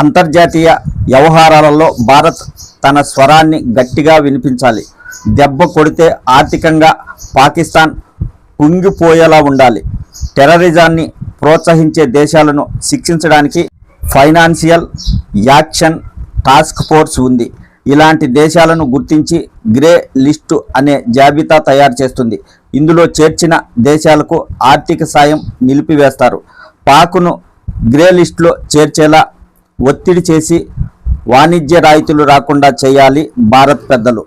అంతర్జాతీయ వ్యవహారాలలో భారత్ తన స్వరాన్ని గట్టిగా వినిపించాలి. దెబ్బ కొడితే ఆర్థికంగా పాకిస్తాన్ కుంగిపోయేలా ఉండాలి. టెర్రరిజాన్ని ప్రోత్సహించే దేశాలను శిక్షించడానికి ఫైనాన్షియల్ యాక్షన్ టాస్క్ ఫోర్స్ ఉంది. ఇలాంటి దేశాలను గుర్తించి గ్రే లిస్టు అనే జాబితా తయారు చేస్తుంది. ఇందులో చేర్చిన దేశాలకు ఆర్థిక సాయం నిలిపివేస్తారు. పాకును గ్రే లిస్టులో చేర్చేలా ఒత్తిడి చేసి వాణిజ్య రాయితీలు రాకుండా చేయాలి భారత్ పెద్దలు.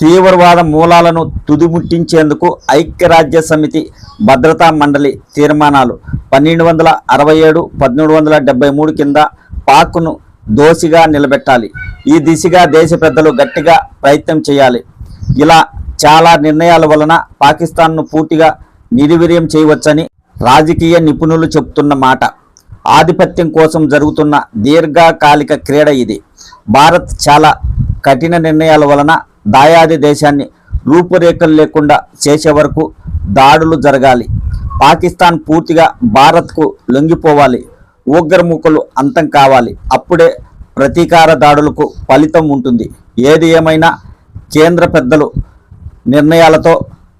తీవ్రవాద మూలాలను తుదిముట్టించేందుకు ఐక్యరాజ్య సమితి భద్రతా మండలి తీర్మానాలు పన్నెండు వందల అరవై ఏడు పద్మూడు వందల డెబ్బై మూడు కింద పాక్ను దోషిగా నిలబెట్టాలి. ఈ దిశగా దేశ పెద్దలు గట్టిగా ప్రయత్నం చేయాలి. ఇలా చాలా నిర్ణయాల వలన పాకిస్తాన్ను పూర్తిగా నిర్వీర్యం చేయవచ్చని రాజకీయ నిపుణులు చెబుతున్న మాట. ఆధిపత్యం కోసం జరుగుతున్న దీర్ఘకాలిక క్రీడ ఇది. భారత్ చాలా కఠిన నిర్ణయాల వలన దాయాది దేశాన్ని రూపురేఖలు లేకుండా చేసే వరకు దాడులు జరగాలి. పాకిస్తాన్ పూర్తిగా భారత్కు లొంగిపోవాలి. ఉగ్రముఖలు అంతం కావాలి. అప్పుడే ప్రతీకార దాడులకు ఫలితం ఉంటుంది. ఏది ఏమైనా కేంద్ర పెద్దలు నిర్ణయాలతో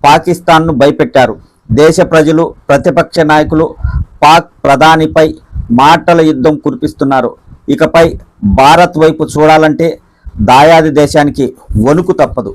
పాకిస్తాన్ను భయపెట్టారు. దేశ ప్రజలు ప్రతిపక్ష నాయకులు పాక్ ప్రధానిపై మాటల యుద్ధం కురిపిస్తున్నారు. ఇకపై భారత్ వైపు చూడాలంటే దాయాది దేశానికి వణుకు తప్పదు.